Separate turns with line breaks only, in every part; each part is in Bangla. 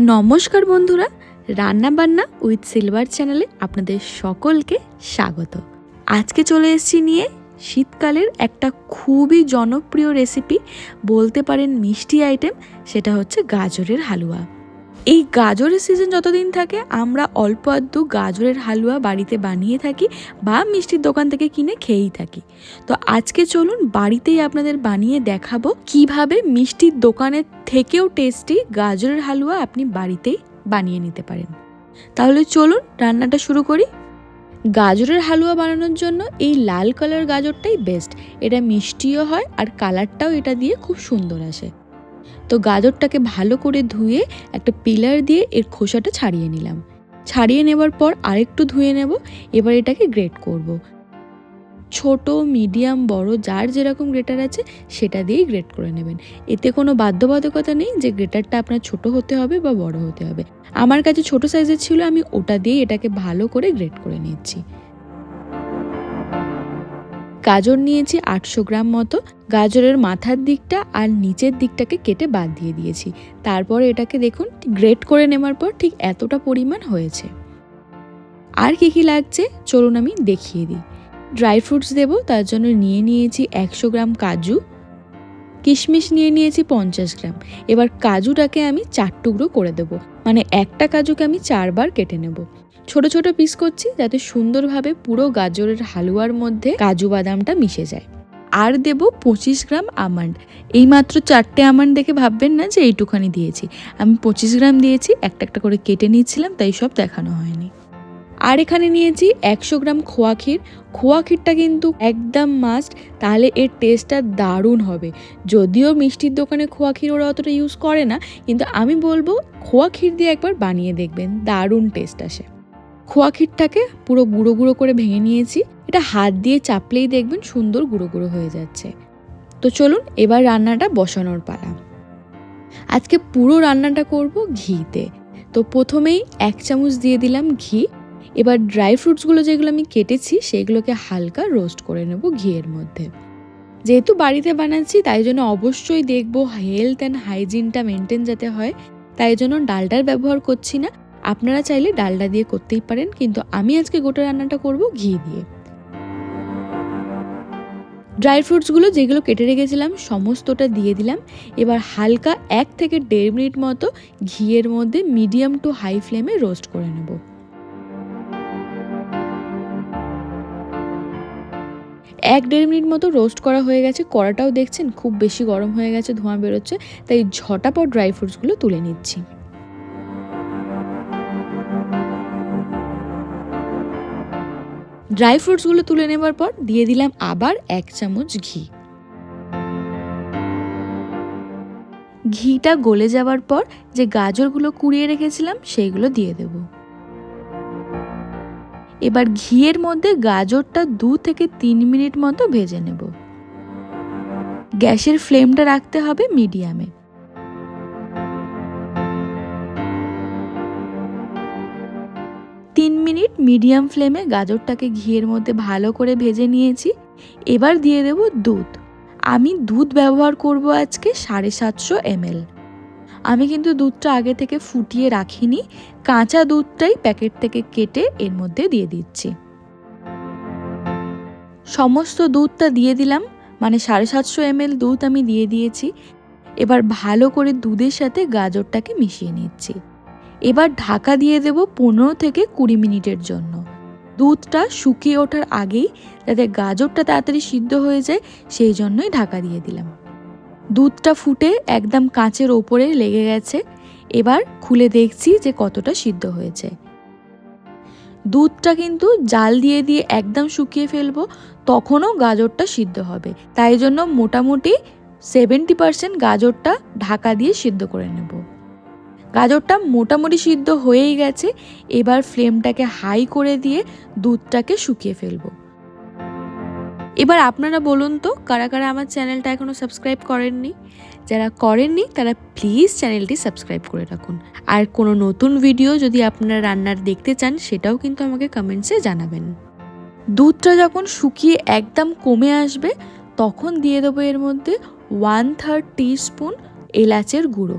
নমস্কার বন্ধুরা, রান্না বান্না উইথ সিলভার চ্যানেলে আপনাদের সকলকে স্বাগত। আজকে চলে এসেছি নিয়ে শীতকালের একটা খুবই জনপ্রিয় রেসিপি বলতে পারেন মিষ্টি আইটেম সেটা হচ্ছে গাজরের হালুয়া। এই গাজরের সিজন যতদিন থাকে, আমরা অল্প আধটু গাজরের হালুয়া বাড়িতে বানিয়ে থাকি বা মিষ্টির দোকান থেকে কিনে খেয়েই থাকি। তো আজকে চলুন বাড়িতেই আপনাদের বানিয়ে দেখাবো কীভাবে মিষ্টির দোকানের থেকেও টেস্টি গাজরের হালুয়া আপনি বাড়িতেই বানিয়ে নিতে পারেন। তাহলে চলুন রান্নাটা শুরু করি। গাজরের হালুয়া বানানোর জন্য এই লাল কালার গাজরটাই বেস্ট এটা মিষ্টিও হয় আর কালারটাও এটা দিয়ে খুব সুন্দর আসে। তো গাজরটাকে ভালো করে ধুয়ে একটা পিলার দিয়ে এর খোসাটা ছাড়িয়ে নিলাম। ছাড়িয়ে নেবার পর আরেকটু ধুয়ে নেব, এবার এটাকে গ্রেট করব। ছোট, মিডিয়াম, বড়, যার যেরকম গ্রেটার আছে সেটা দিয়েই গ্রেট করে নেবেন। এতে কোনো বাধ্যবাধকতা নেই যে গ্রেটারটা আপনার ছোট হতে হবে বা বড় হতে হবে। আমার কাছে ছোট সাইজের ছিল, আমি ওটা দিয়ে এটাকে ভালো করে গ্রেট করে নিচ্ছি। গাজর নিয়েছি আটশো গ্রাম মতো। গাজরের মাথার দিকটা আর নিচের দিকটাকে কেটে বাদ দিয়ে দিয়েছি। তারপর এটাকে দেখুন, গ্রেট করে নেওয়ার পর ঠিক এতটা পরিমাণ হয়েছে। আর কি কি লাগছে? চলুন আমি দেখিয়ে দিই। ড্রাই ফ্রুটস দেবো, তার জন্য নিয়ে নিয়েছি একশো গ্রাম কাজু। কিশমিশ নিয়ে নিয়েছি পঞ্চাশ গ্রাম। এবার কাজুটাকে আমি চার টুকরো করে দেবো। মানে একটা কাজুকে আমি চারবার কেটে নেব। ছোট ছোট পিস করছি যাতে সুন্দরভাবে পুরো গাজরের হালুয়ার মধ্যে কাজু বাদামটা মিশে যায়। আর দেব পঁচিশ গ্রাম আমন্ড। এই মাত্র চারটে আমন্ড দেখে ভাববেন না যে এইটুখানি দিয়েছি। আমি পঁচিশ গ্রাম দিয়েছি, একটা একটা করে কেটে নিয়েছিলাম তাই সব দেখানো হয়নি। আর এখানে নিয়েছি একশো গ্রাম খোয়া ক্ষীর। খোয়া ক্ষীরটা কিন্তু একদম মাস্ট তাহলে এর টেস্টটা দারুণ হবে। যদিও মিষ্টির দোকানে খোয়া ক্ষীর ওরা অতটা ইউজ করে না, কিন্তু আমি বলব খোয়া ক্ষীর দিয়ে একবার বানিয়ে দেখবেন, দারুণ টেস্ট আসে। খোয়া ক্ষীরটাকে পুরো গুঁড়ো গুঁড়ো করে ভেঙে নিয়েছি, এটা হাত দিয়ে চাপলেই দেখবেন সুন্দর গুঁড়ো গুঁড়ো হয়ে যাচ্ছে। তো চলুন এবার রান্নাটা বসানোর পালা। আজকে পুরো রান্নাটা করব ঘিতে। তো প্রথমেই এক চামচ দিয়ে দিলাম ঘি এবার ড্রাই ফ্রুটসগুলো যেগুলো আমি কেটেছি, সেগুলোকে হালকা রোস্ট করে নেব ঘিয়ের মধ্যে। যেহেতু বাড়িতে বানাচ্ছি, তাই জন্য অবশ্যই দেখব হেলথ অ্যান্ড হাইজিনটা মেনটেন যাতে হয়। তাই জন্য ডালটার ব্যবহার করছি না। আপনারা চাইলে ডালটা দিয়ে করতেই পারেন, কিন্তু আমি আজকে গোটা রান্নাটা করব ঘি দিয়ে। ড্রাই ফ্রুটসগুলো যেগুলো কেটে রেখেছিলাম, সমস্তটা দিয়ে দিলাম। এবার হালকা এক থেকে দেড় মিনিট মতো ঘিয়ের মধ্যে মিডিয়াম টু হাই ফ্লেমে রোস্ট করে নেব। এক দেড় মিনিট মতো রোস্ট করা হয়ে গেছে। কড়াটাও দেখছেন, খুব বেশি গরম হয়ে গেছে, ধোঁয়া বেরোচ্ছে। তাই ঝটাপট ড্রাই ফ্রুটসগুলো তুলে নিচ্ছি। ড্রাই ফ্রুটসগুলো তুলে নেবার পর দিয়ে দিলাম আবার এক চামচ ঘি। ঘিটা গলে যাওয়ার পর যে গাজরগুলো কুড়িয়ে রেখেছিলাম, সেইগুলো দিয়ে দেব। এবার ঘিয়ের মধ্যে গাজরটা দু থেকে তিন মিনিট মতো ভেজে নেব। গ্যাসের ফ্লেমটা রাখতে হবে মিডিয়ামে। তিন মিনিট মিডিয়াম ফ্লেমে গাজরটাকে ঘিয়ের মধ্যে ভালো করে ভেজে নিয়েছি। এবার দিয়ে দেব দুধ। আমি দুধ ব্যবহার করব আজকে সাড়ে সাতশো এমএল। আমি কিন্তু দুধটা আগে থেকে ফুটিয়ে রাখিনি, কাঁচা দুধটাই প্যাকেট থেকে কেটে এর মধ্যে দিয়ে দিচ্ছি। সমস্ত দুধটা দিয়ে দিলাম মানে সাড়ে সাতশো এমএল দুধ আমি দিয়ে দিয়েছি। এবার ভালো করে দুধের সাথে গাজরটাকে মিশিয়ে নিচ্ছি। এবার ঢাকা দিয়ে দেব পনেরো থেকে কুড়ি মিনিটের জন্য। দুধটা শুকিয়ে ওঠার আগেই যাতে গাজরটা তাড়াতাড়ি সিদ্ধ হয়ে যায়, সেই জন্যই ঢাকা দিয়ে দিলাম। দুধটা ফুটে একদম কাঁচের ওপরে লেগে গেছে। এবার খুলে দেখছি যে কতটা সিদ্ধ হয়েছে। দুধটা কিন্তু জাল দিয়ে দিয়ে একদম শুকিয়ে ফেলব, তখনও গাজরটা সিদ্ধ হবে। তাই জন্য মোটামুটি সেভেন্টি পার্সেন্ট গাজরটা ঢাকা দিয়ে সিদ্ধ করে নেব। গাজরটা মোটামুটি সিদ্ধ হয়েই গেছে। এবার ফ্লেমটাকে হাই করে দিয়ে দুধটাকে শুকিয়ে ফেলব। এবার আপনারা বলুন তো, কারা কারা আমার চ্যানেলটা এখনও সাবস্ক্রাইব করেননি? যারা করেননি, তারা প্লিজ চ্যানেলটি সাবস্ক্রাইব করে রাখুন। আর কোনো নতুন ভিডিও যদি আপনারা রান্নার দেখতে চান, সেটাও কিন্তু আমাকে কমেন্টসে জানাবেন। দুধটা যখন শুকিয়ে একদম কমে আসবে, তখন দিয়ে দেবো এর মধ্যে ওয়ান থার্ড টি স্পুন এলাচের গুঁড়ো।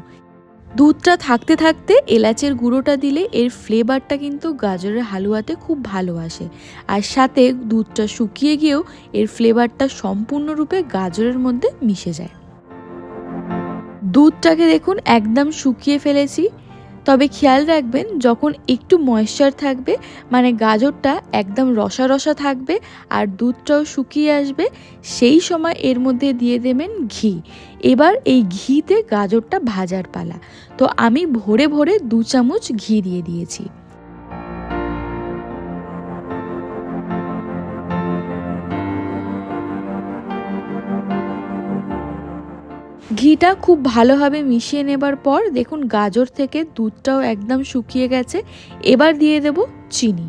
দুধটা থাকতে থাকতে এলাচের গুঁড়োটা দিলে এর ফ্লেভারটা কিন্তু গাজরের হালুয়াতে খুব ভালো আসে। আর সাথে দুধটা শুকিয়ে গিয়েও এর ফ্লেভারটা সম্পূর্ণরূপে গাজরের মধ্যে মিশে যায়। দুধটাকে দেখুন একদম শুকিয়ে ফেলেছি। তবে খেয়াল রাখবেন, যখন একটু ময়েশ্চার থাকবে মানে গাজরটা একদম রসা রসা থাকবে আর দুধটাও শুকিয়ে আসবে, সেই সময় এর মধ্যে দিয়ে দেবেন ঘি। এবার এই ঘিতে গাজরটা ভাজার পালা। তো আমি ভরে ভরে দু চামচ ঘি দিয়ে দিয়েছি। ঘিটা খুব ভালোভাবে মিশিয়ে নেবার পর দেখুন গাজর থেকে দুধটাও একদম শুকিয়ে গেছে। এবার দিয়ে দেব চিনি।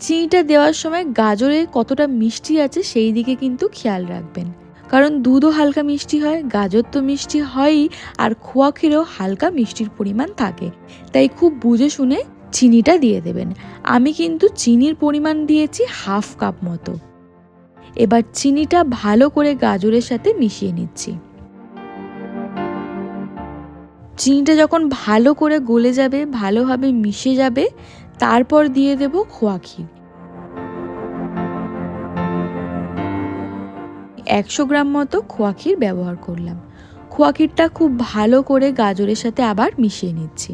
চিনিটা দেওয়ার সময় গাজরে কতটা মিষ্টি আছে সেই দিকে কিন্তু খেয়াল রাখবেন। কারণ দুধও হালকা মিষ্টি হয়, গাজর তো মিষ্টি হয়ই, আর খোয়া ক্ষীরেও হালকা মিষ্টির পরিমাণ থাকে। তাই খুব বুঝে শুনে চিনিটা দিয়ে দেবেন। আমি কিন্তু চিনির পরিমাণ দিয়েছি হাফ কাপ মতো। এবার চিনিটা ভালো করে গাজরের সাথে মিশিয়ে নিচ্ছি। চিনিটা যখন ভালো করে গলে যাবে, ভালোভাবে মিশে যাবে, তারপর দিয়ে দেব খোয়া ক্ষীর। একশো গ্রাম মতো খোয়া ক্ষীর ব্যবহার করলাম। খোয়া ক্ষীরটা খুব ভালো করে গাজরের সাথে আবার মিশিয়ে নিচ্ছি।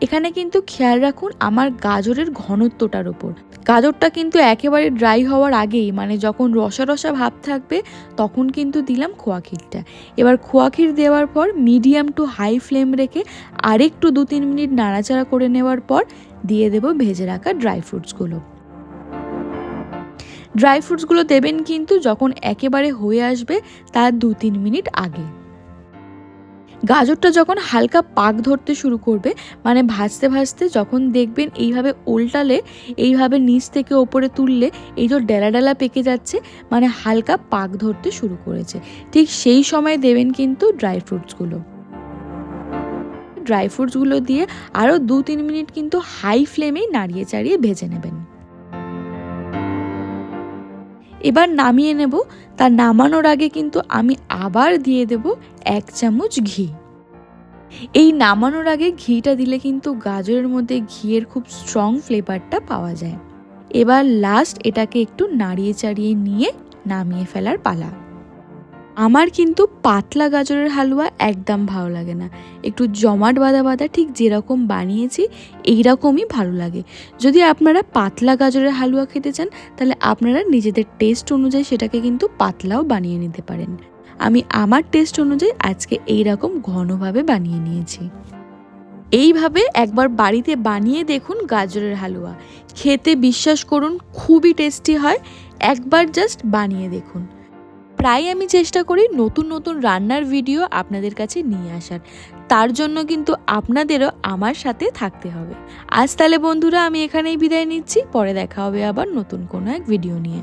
এখানে কিন্তু খেয়াল রাখুন আমার গাজরের ঘনত্বটার ওপর গাজরটা কিন্তু একেবারে ড্রাই হওয়ার আগেই মানে যখন রসা রসা ভাব থাকবে, তখন কিন্তু দিলাম খোয়া ক্ষীরটা। এবার খোয়া ক্ষীর দেওয়ার পর মিডিয়াম টু হাই ফ্লেম রেখে আরেকটু দু তিন মিনিট নাড়াচাড়া করে নেওয়ার পর দিয়ে দেব ভেজে রাখা ড্রাই ফ্রুটসগুলো ড্রাই ফ্রুটসগুলো দেবেন কিন্তু যখন একেবারে হয়ে আসবে তার দু তিন মিনিট আগে। গাজরটা যখন হালকা পাক ধরতে শুরু করবে মানে ভাজতে ভাজতে যখন দেখবেন এইভাবে উল্টালে, এইভাবে নিচ থেকে ওপরে তুললে এই যে ডেলা ডেলা পেকে যাচ্ছে মানে হালকা পাক ধরতে শুরু করেছে। ঠিক সেই সময় দেবেন কিন্তু ড্রাই ফ্রুটসগুলো। ড্রাই ফ্রুটসগুলো দিয়ে আরও দু তিন মিনিট কিন্তু হাই ফ্লেমেই নাড়িয়ে চাড়িয়ে ভেজে নেবেন। এবার নামিয়ে নেব। তা নামানোর আগে কিন্তু আমি আবার দিয়ে দেব এক চামচ ঘি। এই নামানোর আগে ঘিটা দিলে কিন্তু গাজরের মধ্যে ঘিয়ের খুব স্ট্রং ফ্লেভারটা পাওয়া যায়। এবার লাস্ট এটাকে একটু নাড়িয়ে চাড়িয়ে নিয়ে নামিয়ে ফেলার পালা। আমার কিন্তু পাতলা গাজরের হালুয়া একদম ভালো লাগে না। একটু জমাট বাঁধা বাঁধা ঠিক যেরকম বানিয়েছি, এইরকমই ভালো লাগে। যদি আপনারা পাতলা গাজরের হালুয়া খেতে চান, তাহলে আপনারা নিজেদের টেস্ট অনুযায়ী সেটাকে কিন্তু পাতলাও বানিয়ে নিতে পারেন। আমি আমার টেস্ট অনুযায়ী আজকে এই রকম ঘনভাবে বানিয়ে নিয়েছি। এইভাবে একবার বাড়িতে বানিয়ে দেখুন গাজরের হালুয়া। খেতে বিশ্বাস করুন, খুবই টেস্টি হয়। একবার জাস্ট বানিয়ে দেখুন। প্রায় আমি চেষ্টা করি নতুন নতুন রান্নার ভিডিও আপনাদের কাছে নিয়ে আসার। তার জন্য কিন্তু আপনাদেরও আমার সাথে থাকতে হবে। আজ তাহলে বন্ধুরা আমি এখানেই বিদায় নিচ্ছি। পরে দেখা হবে আবার নতুন কোনো এক ভিডিও নিয়ে।